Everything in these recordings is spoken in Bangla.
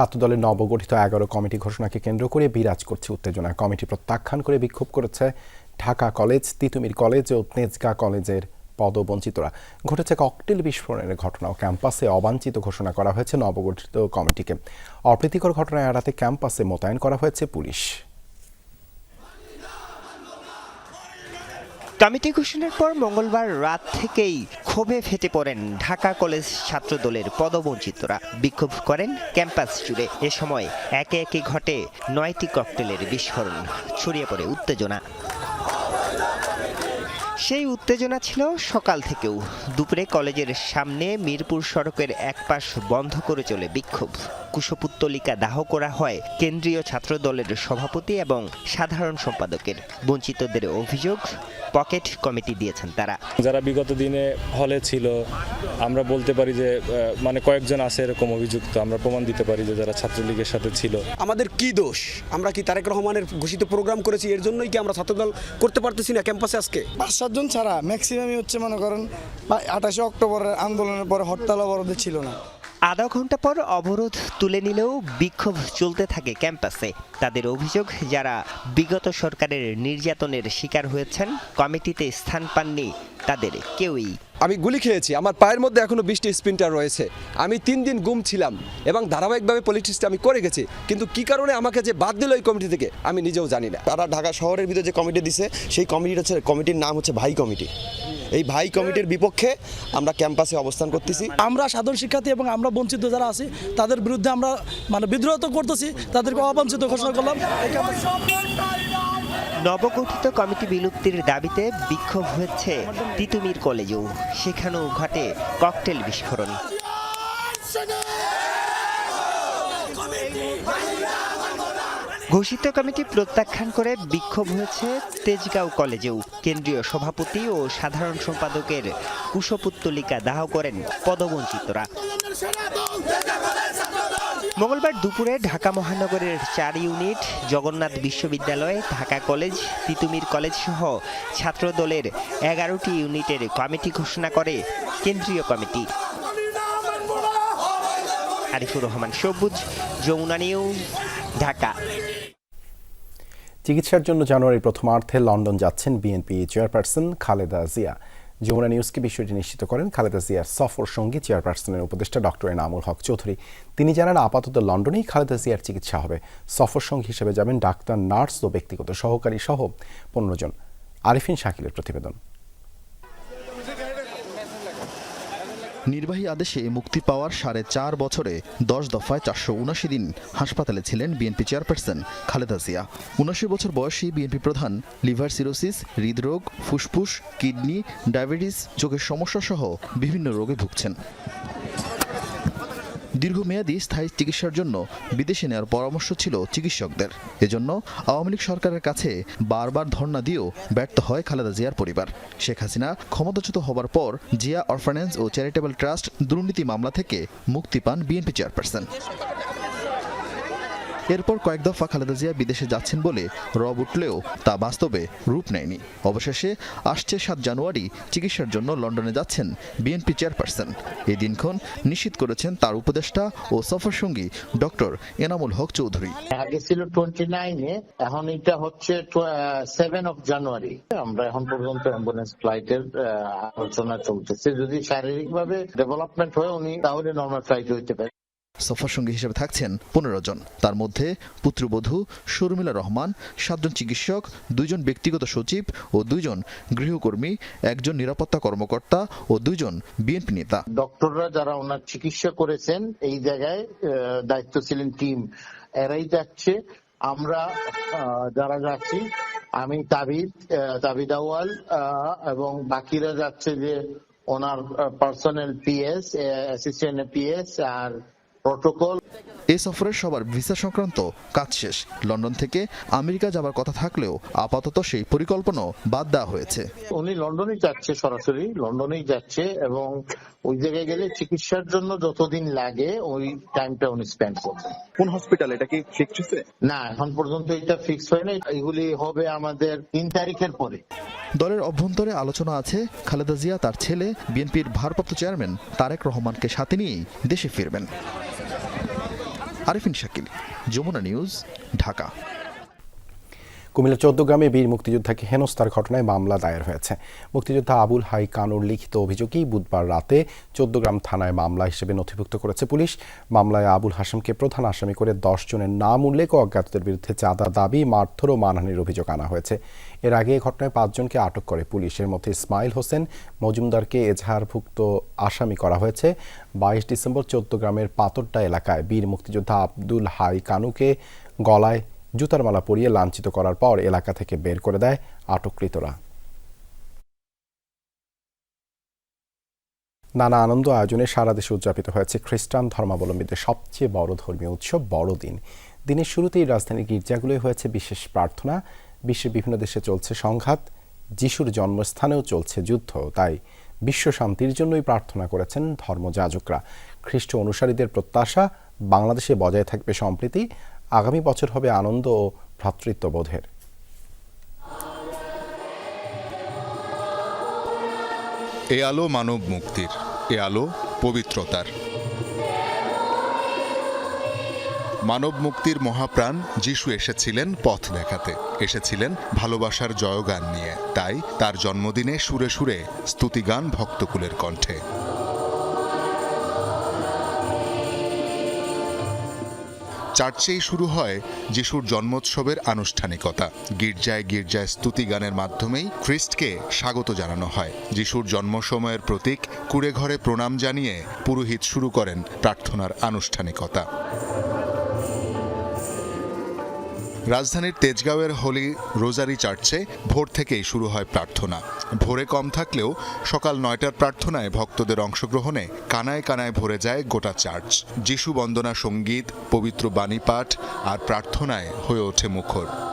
ছাত্র দলের নবগঠিত এগারো কমিটি ঘোষণাকে কেন্দ্র করে বিরাজ করছে উত্তেজনা। কমিটি প্রত্যাখ্যান করে বিক্ষোভ করেছে ঢাকা কলেজ, তিতুমির কলেজ ও তেজগা কলেজের পদবঞ্চিতরা। ঘটেছে ককটেল বিস্ফোরণের ঘটনাও। ক্যাম্পাসে অবাঞ্ছিত ঘোষণা করা হয়েছে নবগঠিত কমিটিকে। অপ্রীতিকর ঘটনা এড়াতে ক্যাম্পাসে মোতায়েন করা হয়েছে পুলিশ। কমিটি ঘোষণার পর মঙ্গলবার রাত থেকেই ক্ষোভে ফেটে পড়েন ঢাকা কলেজ ছাত্রদলের পদবঞ্চিতরা। বিক্ষোভ করেন ক্যাম্পাস জুড়ে। এ সময় একে একে ঘটে নয়টি ককটেলের বিস্ফোরণ। ছড়িয়ে পড়ে উত্তেজনা। সেই উত্তেজনা ছিল সকাল থেকেও। দুপুরে কলেজের সামনে মিরপুর সড়কের একপাশ বন্ধ করে চলে বিক্ষোভ। কুশপুত্তলিকা দাহ করা হয় কেন্দ্রীয় ছাত্র দলের সভাপতি এবং সাধারণ সম্পাদকের বঞ্চিতদের অভিযোগ পকেট কমিটি দিয়েছেন তারা। যারা বিগত দিনে হলে ছিল আমরা বলতে পারি যে মানে কয়েকজন আছে এরকম অভিযুক্ত আমরা প্রমাণ দিতে পারি যে যারা ছাত্রলীগের সাথে ছিল। আমাদের কি দোষ? আমরা কি তারেক রহমানের ঘোষিত প্রোগ্রাম করেছি এর জন্যই কি আমরা ছাত্রদল করতে পারতেছি না ক্যাম্পাসে আজকে? পাঁচ সাতজন ছাড়া ম্যাক্সিমামই হচ্ছে মনে করেন আঠাশে অক্টোবরের আন্দোলনের পরে হরতাল অবরোধে ছিল না। আধা ঘণ্টা পর অবরোধ তুলে নিলেও বিক্ষোভ চলতে থাকে ক্যাম্পাসে। তাদের অভিযোগ, যারা বিগত সরকারের নির্যাতনের শিকার হয়েছেন, কমিটিতে স্থান পাননি। তাদের কেউই আমি গুলি খেয়েছি আমার পায়ের মধ্যে এখনও বৃষ্টি স্পিনটার রয়েছে। আমি তিন দিন গুম ছিলাম এবং ধারাবাহিকভাবে পলিটিক্সটা আমি করে গেছি কিন্তু কি কারণে আমাকে যে বাদ দিল এই কমিটি থেকে আমি নিজেও জানি না। তারা ঢাকা শহরের ভিতরে যে কমিটি দিছে সেই কমিটির হচ্ছে কমিটির নাম হচ্ছে ভাই কমিটি এই ভাই কমিটির বিপক্ষে আমরা ক্যাম্পাসে অবস্থান করতেছি। আমরা সাধারণ শিক্ষার্থী এবং আমরা বঞ্চিত যারা আছি তাদের বিরুদ্ধে আমরা মানে বিদ্রোহ তো করতেছি তাদেরকে অবাঞ্ছিত ঘোষণা করলাম। নবগঠিত কমিটি বিলুপ্তির দাবিতে বিক্ষোভ হয়েছে তিতুমির কলেজেও। সেখানেও ঘটে ককটেল বিস্ফোরণ। ঘোষিত কমিটি প্রত্যাখ্যান করে বিক্ষোভ হয়েছে তেজগাঁও কলেজেও। কেন্দ্রীয় সভাপতি ও সাধারণ সম্পাদকের কুশপুত্তলিকা দাহ করেন পদবঞ্চিতরা। মঙ্গলবার দুপুরে ঢাকা মহানগরের চার ইউনিট, জগন্নাথ বিশ্ববিদ্যালয়, ঢাকা কলেজ, তিতুমির কলেজ সহ ছাত্রদলের এগারোটি ইউনিটের কমিটি ঘোষণা করে কেন্দ্রীয় কমিটি। আরিফুর রহমান, সবুজ, যমুনা নিউজ, ঢাকা। চিকিৎসার জন্য জানুয়ারির প্রথমার্ধে লন্ডন যাচ্ছেন বিএনপি চেয়ারপারসন খালেদা জিয়া। যমুনা নিউজকে বিষয়টি নিশ্চিত করেন খালেদা জিয়ার সফর সঙ্গী চেয়ারপারসনের উপদেষ্টা ডক্টর এনামুল হক চৌধুরী। তিনি জানান, আপাতত লন্ডনেই খালেদা জিয়ার চিকিৎসা হবে। সফর সঙ্গী হিসেবে যাবেন ডাক্তার, নার্স ও ব্যক্তিগত সহকারী সহ পনেরো জন। আরিফিন শাকিলের প্রতিবেদন। নির্বাহী আদেশে মুক্তি পাওয়ার সাড়ে চার বছরে দশ দফায় চারশো উনাশি দিন হাসপাতালে ছিলেন বিএনপি চেয়ারপারসন খালেদা জিয়া। উনাশি বছর বয়সী বিএনপি প্রধান লিভার সিরোসিস, হৃদরোগ, ফুসফুস, কিডনি, ডায়াবেটিস, চোখের সমস্যা সহ বিভিন্ন রোগে ভুগছেন। দীর্ঘমেয়াদী স্থায়ী চিকিৎসার জন্য বিদেশে নেওয়ার পরামর্শ ছিল চিকিৎসকদের। এজন্য আওয়ামী লীগ সরকারের কাছে বারবার ধর্ণা দিয়েও ব্যর্থ হয় খালেদা জিয়ার পরিবার। শেখ হাসিনা ক্ষমতাচ্যুত হবার পর জিয়া অরফানেন্স ও চ্যারিটেবল ট্রাস্ট দুর্নীতি মামলা থেকে মুক্তি পান বিএনপি চেয়ারপারসন। এরপর কয়েক দফা খালেদা জিয়া বিদেশে যাচ্ছেন বলে রব উঠলেও তা বাস্তবে রূপ নেয়নি। অবশেষে আসছে সাত জানুয়ারি, চিকিৎসার জন্য লন্ডনে যাচ্ছেন বিএনপি চেয়ারপারসন। এই দিনক্ষণ নিশ্চিত করেছেন তার উপদেষ্টা ও সফরসঙ্গী ডক্টর এনামুল হক চৌধুরী। আগে ছিল টোয়েন্টি নাইনে এখন এটা হচ্ছে সেভেন অফ জানুয়ারি আমরা এখন পর্যন্ত অ্যাম্বুলেন্স ফ্লাইটের আলোচনা চলতেছে। যদি শারীরিকভাবে ডেভেলপমেন্ট হয় উনি, তাহলে নর্মাল ফ্লাইট হইতে পারে। সফরসঙ্গী হিসেবে থাকছেন পনেরো জন। তার মধ্যে পুত্রবধূ শর্মিলা রহমান, সাতজন চিকিৎসক, দুইজন ব্যক্তিগত সচিব ও দুইজন গৃহকর্মী, একজন নিরাপত্তা কর্মকর্তা ও দুইজন বিএনপি নেতা। ডক্টররা যারা ওনার চিকিৎসা করেছেন, এই জায়গায় দায়িত্ব ছিলেন টিম এরাই যাচ্ছে। আমরা যারা যাচ্ছি, আমি তাবিদ তাবিদ আওয়াল এবং বাকিরা যাচ্ছে যে ওনার পার্সোনাল পিএস অ্যাসিস্ট্যান্ট পিএস আর প্রোটোকল। এ সফরের সবার ভিসা সংক্রান্ত কাজ শেষ। লন্ডন থেকে আমেরিকা যাবার কথা থাকলেও আপাতত সেই পরিকল্পনাও বাদ দেওয়া হয়েছে। উনি লন্ডনেই যাচ্ছে সরাসরি লন্ডনেই যাচ্ছে এবং ওই জায়গায় গেলে চিকিৎসার জন্য যতদিন লাগে ওই টাইমটা উনি স্পেন্ড করবেন। কোন হসপিটাল? এটা কি ফিক্সড হয়েছে? না এখন পর্যন্ত এটা ফিক্স হয়নি। এগুলি হবে আমাদের তিন তারিখের পরে। দলের অভ্যন্তরে আলোচনা আছে খালেদা জিয়া তার ছেলে বিএনপির ভারপ্রাপ্ত চেয়ারম্যান তারেক রহমানকে সাথে নিয়েই দেশে ফিরবেন। আরিফিন শাকিল, যমুনা নিউজ, ঢাকা। কুমিল্লা চৌদ্দগ্রামে বীর মুক্তিযোদ্ধাকে হেনস্থার ঘটনায় মামলা দায়ের হয়েছে। মুক্তিযোদ্ধা আবুল হাই কানুর লিখিত অভিযোগেই বুধবার রাতে চৌদ্দগ্রাম থানায় মামলা হিসেবে নথিভুক্ত করেছে পুলিশ। মামলায় আবুল হাসেমকে প্রধান আসামি করে দশ জনের নাম উল্লেখ অজ্ঞাতদের বিরুদ্ধে চাঁদা দাবি, মারধর ও মানহানির অভিযোগ আনা হয়েছে। এর আগে এই ঘটনায় পাঁচজনকে আটক করে পুলিশের মধ্যে ইসমাইল হোসেন, মজুমদারকে এজাহারভুক্ত আসামি করা হয়েছে। বাইশ ডিসেম্বর চৌদ্দগ্রামের পাতরডা এলাকায় বীর মুক্তিযোদ্ধা আব্দুল হাই কানুকে গলায় জুতার মালা পরিয়ে লাঞ্ছিত করার পর এলাকা থেকে বের করে দেয় আটককৃতরা। নানা আনন্দ আয়োজনে সারা দেশে উদযাপিত হয়েছে খ্রিস্টান ধর্মাবলম্বীদের সবচেয়ে বড় ধর্মীয় উৎসব বড়দিন। দিনের শুরুতেই রাজধানীর গির্জাগুলোয় হয়েছে বিশেষ প্রার্থনা। বিশ্বের বিভিন্ন দেশে চলছে সংঘাত, যিশুর জন্মস্থানেও চলছে যুদ্ধ, তাই বিশ্ব শান্তির জন্যই প্রার্থনা করেছেন ধর্মযাজকরা খ্রিস্ট অনুসারীদের প্রত্যাশা বাংলাদেশে বজায় থাকবে সম্প্রীতি, আগামী বছর হবে আনন্দ ও ভ্রাতৃত্ববোধের। এ আলো মানব মুক্তির এ আলো পবিত্রতার। মানব মুক্তির মহাপ্রাণ যিশু এসেছিলেন পথ দেখাতে। এসেছিলেন ভালোবাসার জয়গান নিয়ে। তাই তার জন্মদিনে সুরে সুরে স্তুতিগান ভক্তকুলের কণ্ঠে। চার্চেই শুরু হয় যিশুর জন্মোৎসবের আনুষ্ঠানিকতা। গির্জায় গির্জায় স্তুতি গানের মাধ্যমেই খ্রিস্টকে স্বাগত জানানো হয়। যিশুর জন্ম সময়ের প্রতীক কুড়ে ঘরে প্রণাম জানিয়ে পুরোহিত শুরু করেন প্রার্থনার আনুষ্ঠানিকতা। রাজধানীর তেজগাঁওয়ের হোলি রোজারি চার্চে ভোর থেকেই শুরু হয় প্রার্থনা। ভোরে কম থাকলেও সকাল নয়টার প্রার্থনায় ভক্তদের অংশগ্রহণে কানায় কানায় ভরে যায় গোটা চার্চ। যিশু বন্দনা সংগীত, পবিত্র বাণী পাঠ আর প্রার্থনায় হয়ে ওঠে মুখর।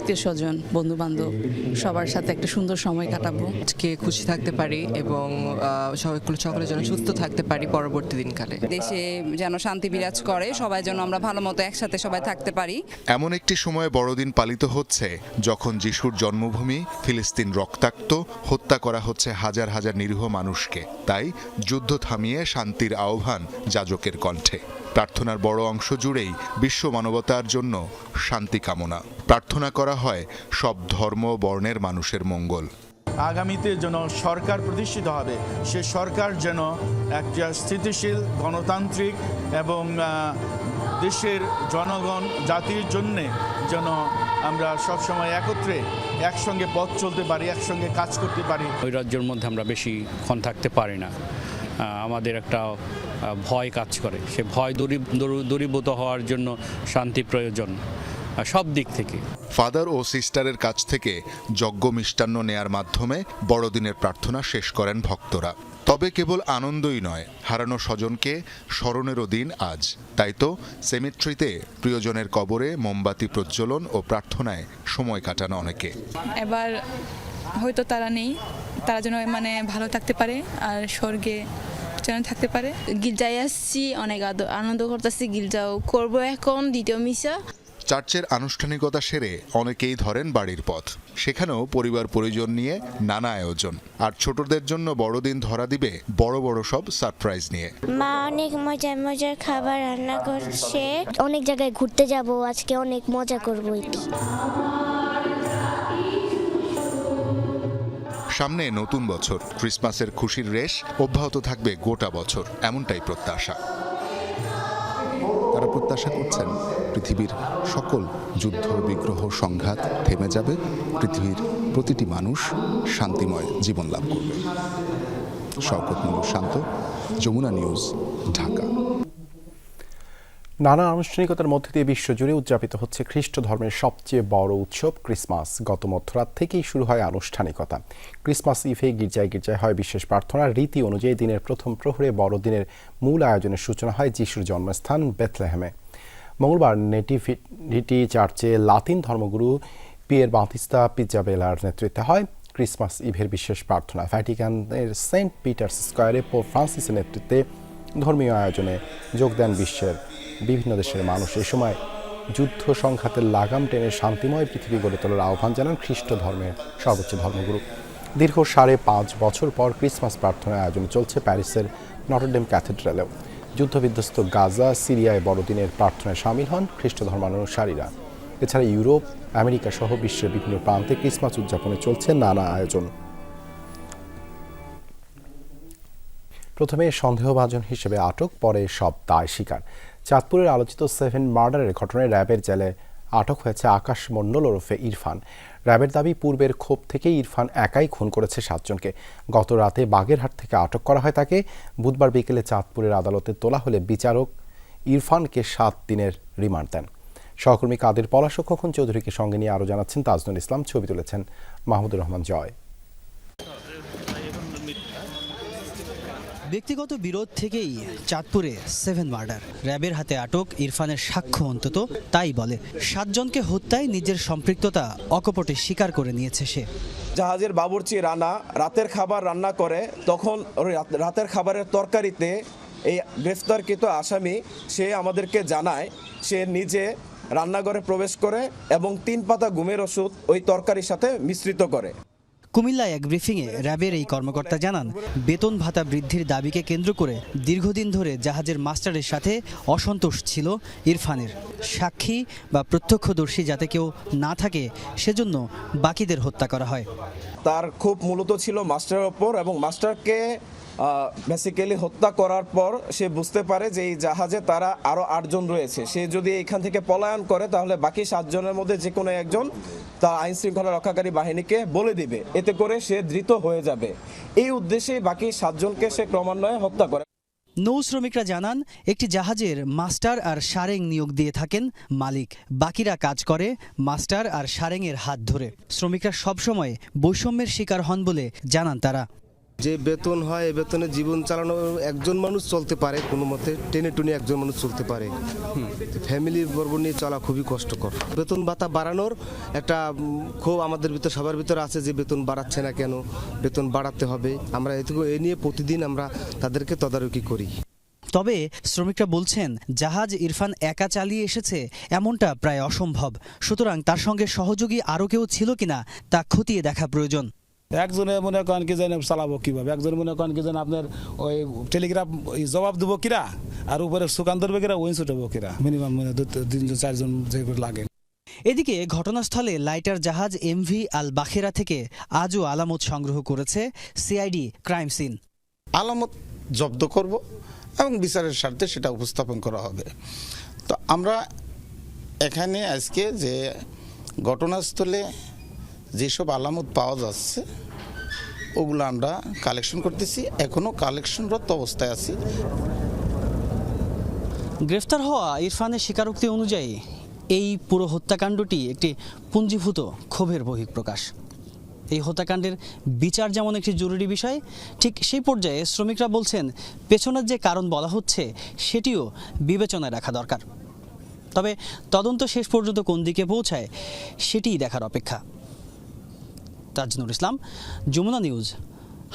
আত্মীয় স্বজন বন্ধু বান্ধব সবার সাথে একটা সুন্দর সময় কাটাবো। আজকে খুশি থাকতে পারি এবং আহ, সবাই সকলে যেন সুস্থ থাকতে পারি পরবর্তী দিনকালে। দেশে যেন শান্তি বিরাজ করে সবাই যেন আমরা ভালো মতো একসাথে সবাই থাকতে পারি। এমন একটি সময়ে বড়দিন পালিত হচ্ছে যখন যিশুর জন্মভূমি ফিলিস্তিন রক্তাক্ত হত্যা করা হচ্ছে হাজার হাজার নিরীহ মানুষকে। তাই যুদ্ধ থামিয়ে শান্তির আহ্বান যাজকের কণ্ঠে। প্রার্থনার বড় অংশ জুড়েই বিশ্ব মানবতার জন্য শান্তি কামনা। প্রার্থনা করা হয় সব ধর্ম বর্ণের মানুষের মঙ্গল। আগামীতে যেন সরকার প্রতিষ্ঠিত হবে সে সরকার যেন একটা স্থিতিশীল গণতান্ত্রিক এবং দেশের জনগণ জাতির জন্যে যেন আমরা সবসময় একত্রে একসঙ্গে পথ চলতে পারি একসঙ্গে কাজ করতে পারি। ওই রাজ্যের মধ্যে আমরা বেশিক্ষণ থাকতে পারি না। আমাদের একটা ভয় কাজ করে। সে ভয় দূরী- দূর- দূরীভূত হওয়ার জন্য শান্তি প্রয়োজন সব দিক থেকে। ফাদার ও সিস্টারের কাছ থেকে যজ্ঞ মিষ্টান্ন নেয়ার মাধ্যমে বড়দিনের প্রার্থনা শেষ করেন ভক্তরা। তবে কেবল আনন্দই নয় হারানো স্বজনকে স্মরণেরও দিন আজ। তাই তো সেমিট্রিতে প্রিয়জনের কবরে মোমবাতি প্রজ্বলন ও প্রার্থনায় সময় কাটানো অনেকে। এবার হয়তো তারা নেই তারা যেন মানে ভালো থাকতে পারে আর স্বর্গে যেন থাকতে পারে। গির্জায় আসছি অনেক আদ- আনন্দ করতেছি গির্জাও করব এখন দ্বিতীয় মিশা। চার্চের আনুষ্ঠানিকতা সেরে অনেকেই ধরেন বাড়ির পথ। সেখানেও পরিবার পরিজন নিয়ে নানা আয়োজন। আর ছোটদের জন্য বড়দিন ধরা দিবে বড় বড় সব সারপ্রাইজ নিয়ে। মা অনেক মজার মজার খাবার রান্না করছে। অনেক জায়গায় ঘুরতে যাব আজকে অনেক মজা করব এটি। সামনে নতুন বছর। ক্রিসমাসের খুশির রেশ অব্যাহত থাকবে গোটা বছর, এমনটাই প্রত্যাশা। তারা প্রত্যাশা করছেন, পৃথিবীর সকল যুদ্ধ, বিগ্রহ, সংঘাত থেমে যাবে, পৃথিবীর প্রতিটি মানুষ শান্তিময় জীবন লাভ করবে। শওকত নুরুল শান্ত, যমুনা নিউজ, ঢাকা। নানা আনুষ্ঠানিকতার মধ্যে দিয়ে বিশ্বজুড়ে উদযাপিত হচ্ছে খ্রিস্ট ধর্মের সবচেয়ে বড় উৎসব, ক্রিসমাস। গত মধ্যরাত থেকেই শুরু হয় আনুষ্ঠানিকতা। ক্রিসমাস ইভে গির্জায় গির্জায় হয় বিশেষ প্রার্থনা রীতি অনুযায়ী দিনের প্রথম প্রহরে বড়দিনের মূল আয়োজনের সূচনা হয় যিশুর জন্মস্থান বেথলেহেমে মঙ্গলবার নেটিভিটি চার্চে লাতিন ধর্মগুরু পিয়ের বাতিস্তা পিজ্জাবেলার নেতৃত্বে হয় ক্রিসমাস ইভের বিশেষ প্রার্থনা। ভ্যাটিকানের সেন্ট পিটার্স স্কোয়ারে পোপ ফ্রান্সিসের নেতৃত্বে ধর্মীয় আয়োজনে যোগ দেন বিশ্বের বিভিন্ন দেশের মানুষ এ সময় যুদ্ধ সংঘাতের লাগাম টেনে শান্তিময় পৃথিবী গড়ে তোলার আহ্বান জানান খ্রিস্ট ধর্মের সর্বোচ্চ ধর্মগুরু। দীর্ঘ সাড়ে পাঁচ বছর পর ক্রিসমাস প্রার্থনার আয়োজন চলছে প্যারিসের নটরডেম ক্যাথেড্রালেও। যুদ্ধবিধ্বস্ত গাজা, সিরিয়ায় বড়দিনের প্রার্থনায় সামিল হন খ্রিস্ট ধর্মানুসারীরা। এছাড়া ইউরোপ, আমেরিকা সহ বিশ্বের বিভিন্ন প্রান্তে ক্রিসমাস উদযাপনে চলছে নানা আয়োজন। প্রথমে সন্দেহভাজন হিসেবে আটক, পরে সব দায় স্বীকার। চাঁদপুরের আলোচিত সেভেন মার্ডারের ঘটনায় র্যাবের জেলে আটক হয়েছে আকাশ মণ্ডল ওরফে ইরফান। র্যাবের দাবি, পূর্বের ক্ষোভ থেকে ইরফান একাই খুন করেছে সাতজনকে। গত রাতে বাগেরহাট থেকে আটক করা হয় তাকে। বুধবার বিকেলে চাঁদপুরের আদালতে তোলা হলে বিচারক ইরফানকে সাত দিনের রিমান্ড দেন। সহকর্মী কাদের পলাশ ও খোকন চৌধুরীকে সঙ্গে নিয়ে আরও জানাচ্ছেন তাজনুল ইসলাম, ছবি তুলেছেন মাহমুদুর রহমান জয়। ব্যক্তিগত বিরোধ থেকেই চাঁদপুরে সেভেন মার্ডার। র্যাবের হাতে আটক ইরফানের সাক্ষ্য অন্তত, তাই বলে, সাতজনকে হত্যায় নিজের সম্পৃক্ততা অকপটে স্বীকার করে নিয়েছে সে। জাহাজের বাবুর্চি রানা রাতের খাবার রান্না করে, তখন রাতের খাবারের তরকারিতে এই গ্রেফতারকৃত আসামি, সে আমাদেরকে জানায়, সে নিজে রান্নাঘরে প্রবেশ করে এবং তিন পাতা ঘুমের ওষুধ ওই তরকারির সাথে মিশ্রিত করে। কুমিল্লায় এক ব্রিফিংয়ে র্যাবের এই কর্মকর্তা জানান, বেতন ভাতা বৃদ্ধির দাবিকে কেন্দ্র করে দীর্ঘদিন ধরে জাহাজের মাস্টারের সাথে অসন্তোষ ছিল ইরফানের। সাক্ষী বা প্রত্যক্ষদর্শী যাতে কেউ না থাকে, সেজন্য বাকিদের হত্যা করা হয়। তার খুব মূলত ছিল মাস্টারের ওপর এবং মাস্টারকে বেসিক্যালি হত্যা করার পর সে বুঝতে পারে যে এই জাহাজে তারা আরও আটজন রয়েছে। সে যদি এখান থেকে পলায়ন করে, তাহলে বাকি সাতজনের মধ্যে যে কোনো একজন তা আইন শৃঙ্খলা রক্ষাকারী বাহিনীকে বলে দিবে। এতে করে সে ধৃত হয়ে যাবে। এই উদ্দেশ্যেই বাকি সাতজনকে সে ক্রমান্বয়ে হত্যা করে। নৌ শ্রমিকরা জানান, একটি জাহাজের মাস্টার আর সারেং নিয়োগ দিয়ে থাকেন মালিক। বাকিরা কাজ করে মাস্টার আর সারেংয়ের হাত ধরে। শ্রমিকরা সবসময় বৈষম্যের শিকার হন বলে জানান তারা। যে বেতন হয় এ বেতনে জীবন চালানো একজন মানুষ চলতে পারে, কোনো মতে টেনে টুনে একজন মানুষ চলতে পারে। ফ্যামিলির বর্ব নিয়ে চলা খুবই কষ্টকর। বেতন ভাতা বাড়ানোর একটা ক্ষোভ আমাদের ভিতর, সবার ভিতরে আছে যে বেতন বাড়াচ্ছে না কেন, বেতন বাড়াতে হবে। আমরা এটুকু এ নিয়ে প্রতিদিন আমরা তাদেরকে তদারকি করি। তবে শ্রমিকরা বলছেন, জাহাজ ইরফান একা চালিয়ে এসেছে, এমনটা প্রায় অসম্ভব। সুতরাং তার সঙ্গে সহযোগী আরও কেউ ছিল কিনা, তা খতিয়ে দেখা প্রয়োজন। একজনে মনে করেন কি যেন চালাবো কীভাবে? একজন মনে করেন কি যেন আপনার ওই টেলিগ্রাফ ওই জবাব দেবো কিরা? আর উপরে সুকান ধরবে কিরা? ওই ছুটবো কিরা? মিনিমাম মানে দু তিনজন চারজন যে করে লাগে। এদিকে ঘটনাস্থলে লাইটার জাহাজ এমভি আল বাখেরা থেকে আজও আলামত সংগ্রহ করেছে সিআইডি ক্রাইম সিন। আলামত জব্দ করব এবং বিচারের স্বার্থে সেটা উপস্থাপন করা হবে। তো আমরা এখানে আজকে যে ঘটনাস্থলে যেসব আলামত পাওয়া যাচ্ছে, ওগুলো আমরা কালেকশন করতেছি। এখনও কালেকশনরত অবস্থায় আছি। গ্রেফতার হওয়া ইরফানের স্বীকারোক্তি অনুযায়ী, এই পুরো হত্যাকাণ্ডটি একটি পুঞ্জীভূত ক্ষোভের বহিঃপ্রকাশ। এই হত্যাকাণ্ডের বিচার যেমন একটি জরুরি বিষয়, ঠিক সেই পর্যায়ে শ্রমিকরা বলছেন, পেছনের যে কারণ বলা হচ্ছে, সেটিও বিবেচনায় রাখা দরকার। তবে তদন্ত শেষ পর্যন্ত কোন দিকে পৌঁছায়, সেটিই দেখার অপেক্ষা। তাজনুর ইসলাম, যমুনা নিউজ,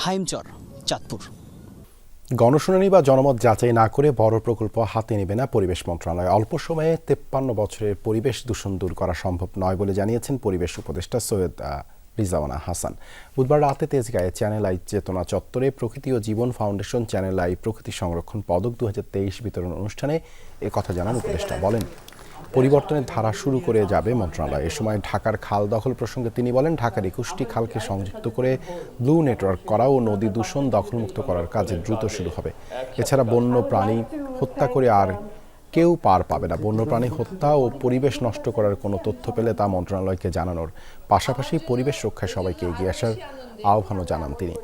হাইমচর, চাঁদপুর। গণশুনানি বা জনমত যাচাই না করে বড় প্রকল্প হাতে নেবে না পরিবেশ মন্ত্রণালয়। অল্প সময়ে তেপ্পান্ন বছরের পরিবেশ দূষণ দূর করা সম্ভব নয় বলে জানিয়েছেন পরিবেশ উপদেষ্টা সৈয়দ রিজাওয়ানা হাসান। বুধবার রাতে তেজগাঁয়ে চ্যানেল আই চেতনা চত্বরে প্রকৃতি ও জীবন ফাউন্ডেশন চ্যানেল আই প্রকৃতি সংরক্ষণ পদক দু হাজার তেইশ বিতরণ অনুষ্ঠানে কথা জানান উপদেষ্টা। বলেন পরিবর্তনের ধারা শুরু করে যাবে মন্ত্রণালয়। এ সময় ঢাকার খাল দখল প্রসঙ্গে তিনি বলেন, ঢাকার একুশটি খালকে সংযুক্ত করে ব্লু নেটওয়ার্ক করা ও নদী দূষণ দখলমুক্ত করার কাজ দ্রুত শুরু হবে। এছাড়া বন্য প্রাণী হত্যা করে আর কেউ পার পাবে না। বন্যপ্রাণী হত্যা ও পরিবেশ নষ্ট করার কোনো তথ্য পেলে তা মন্ত্রণালয়কে জানানোর পাশাপাশি পরিবেশ রক্ষায় সবাইকে এগিয়ে আসার আহ্বানও জানান তিনি।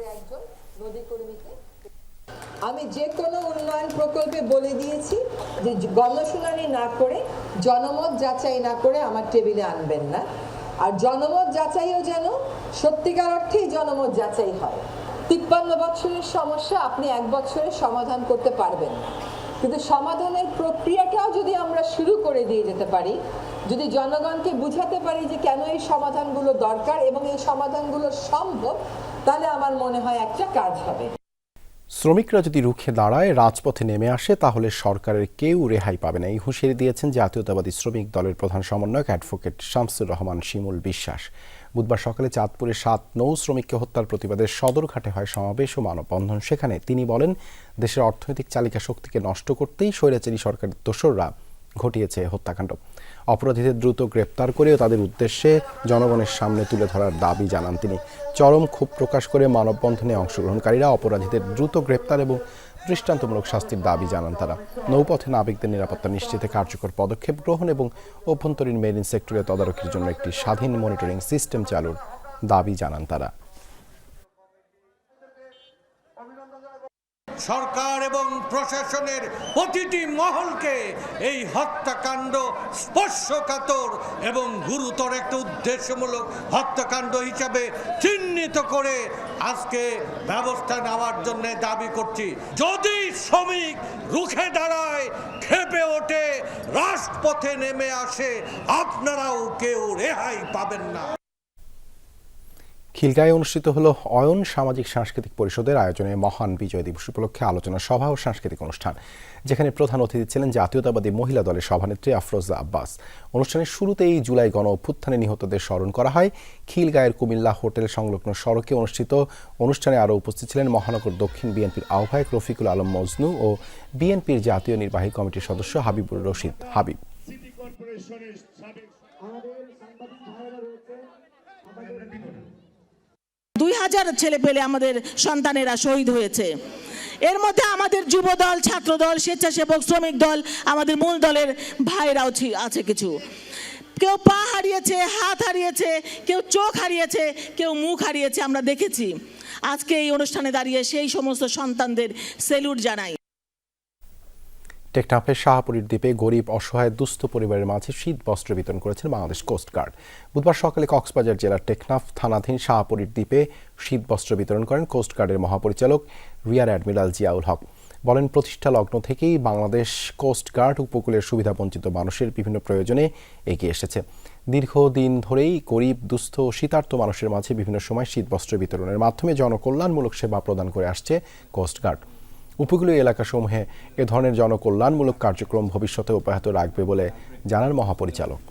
আমি যে কোনো উন্নয়ন প্রকল্পে বলে দিয়েছি যে গণশুনানি না করে জনমত যাচাই না করে আমার টেবিলে আনবেন না। আর জনমত যাচাইও যেন সত্যিকার অর্থেই জনমত যাচাই হয়। তিপ্পান্ন বছরের সমস্যা আপনি এক বছরে সমাধান করতে পারবেন কিন্তু সমাধানের প্রক্রিয়াটাও যদি আমরা শুরু করে দিয়ে যেতে পারি, যদি জনগণকে বুঝাতে পারি যে কেন এই সমাধানগুলো দরকার এবং এই সমাধানগুলো সম্ভব, তাহলে আমার মনে হয় একটা কাজ হবে। শ্রমিকরা যদি রুখে দাঁড়ায়, রাজপথে নেমে আসে, তাহলে সরকারের কেউ রেহাই পাবে না। এই হুঁশিয়ারি দিয়েছেন জাতীয়তাবাদী শ্রমিক দলের প্রধান সমন্বয়ক অ্যাডভোকেট শামসুর রহমান শিমুল বিশ্বাস। বুধবার সকালে চাঁদপুরে সাত নৌ শ্রমিককে হত্যার প্রতিবাদে সদরঘাটে হয় সমাবেশ ও মানববন্ধন। সেখানে তিনি বলেন, দেশের অর্থনৈতিক চালিকা শক্তিকে নষ্ট করতেই স্বৈরাচারী সরকারের দোসররা ঘটিয়েছে হত্যাকাণ্ড। অপরাধীদের দ্রুত গ্রেপ্তার করেও তাদের উদ্দেশ্যে জনগণের সামনে তুলে ধরার দাবি জানান তিনি। চরম ক্ষোভ প্রকাশ করে মানববন্ধনে অংশগ্রহণকারীরা অপরাধীদের দ্রুত গ্রেপ্তার এবং দৃষ্টান্তমূলক শাস্তির দাবি জানান তারা। নৌপথে নাবিকদের নিরাপত্তা নিশ্চিতে কার্যকর পদক্ষেপ গ্রহণ এবং অভ্যন্তরীণ মেরিন সেক্টরে তদারকির জন্য একটি স্বাধীন মনিটরিং সিস্টেম চালুর দাবি জানান তারা। সরকার এবং প্রশাসনের প্রতিটি মহলকে এই হত্যাকাণ্ড স্পর্শকাতর এবং গুরুতর একটা উদ্দেশ্যমূলক হত্যাকাণ্ড হিসাবে চিহ্নিত করে আজকে ব্যবস্থা নেওয়ার জন্য দাবি করছি। যদি শ্রমিক রুখে দাঁড়ায় খেপে ওঠে, রাজপথে নেমে আসে, আপনারাও কেউ রেহাই পাবেন না। খিলগাঁয়ে অনুষ্ঠিত হল অয়ন সামাজিক সাংস্কৃতিক পরিষদের আয়োজনে মহান বিজয় দিবস উপলক্ষে আলোচনা সভা ও সাংস্কৃতিক অনুষ্ঠান, যেখানে প্রধান অতিথি ছিলেন জাতীয়তাবাদী মহিলা দলের সভানেত্রী আফরোজা আব্বাস। অনুষ্ঠানের শুরুতেই জুলাই গণ অভ্যুত্থানে নিহতদের স্মরণ করা হয়। খিলগাঁয়ের কুমিল্লা হোটেল সংলগ্ন সড়কে অনুষ্ঠিত অনুষ্ঠানে আরও উপস্থিত ছিলেন মহানগর দক্ষিণ বিএনপির আহ্বায়ক রফিকুল আলম মজনু ও বিএনপির জাতীয় নির্বাহী কমিটির সদস্য হাবিবুর রশিদ হাবিব। দুই হাজার ছেলে পেলে আমাদের সন্তানেরা শহীদ হয়েছে। এর মধ্যে আমাদের যুব দল ছাত্র দল স্বেচ্ছাসেবক, শ্রমিক দল, আমাদের মূল দলের ভাইরাও আছে কিছু। কেউ পা হারিয়েছে, হাত হারিয়েছে, কেউ চোখ হারিয়েছে, কেউ মুখ হারিয়েছে, আমরা দেখেছি। আজকে এই অনুষ্ঠানে দাঁড়িয়ে সেই সমস্ত সন্তানদের সেলুট জানাই। টেকনাফের শাহপুরীর দ্বীপে গরিব, অসহায়, দুস্থ পরিবারের মাঝে শীত বস্ত্র বিতরণ করেছেন বাংলাদেশ কোস্টগার্ড বুধবার সকালে কক্সবাজার জেলার টেকনাফ থানাধীন শাহপুরীর দ্বীপে শীত বস্ত্র বিতরণ করেন কোস্টগার্ডের মহাপরিচালক রিয়ার অ্যাডমিরাল জিয়াউল হক। বলেন, প্রতিষ্ঠা লগ্ন থেকেই বাংলাদেশ কোস্টগার্ড উপকূলের সুবিধাবঞ্চিত মানুষের বিভিন্ন প্রয়োজনে এগিয়ে এসেছে। দীর্ঘদিন ধরেই গরিব, দুস্থ শীতার্থ মানুষের মাঝে বিভিন্ন সময় শীত বস্ত্র বিতরণের মাধ্যমে জনকল্যাণমূলক সেবা প্রদান করে আসছে কোস্টগার্ড উপকূলীয় এলাকাসমূহে এ ধরনের জনকল্যাণমূলক কার্যক্রম ভবিষ্যতে অব্যাহত রাখবে বলে জানান মহাপরিচালক।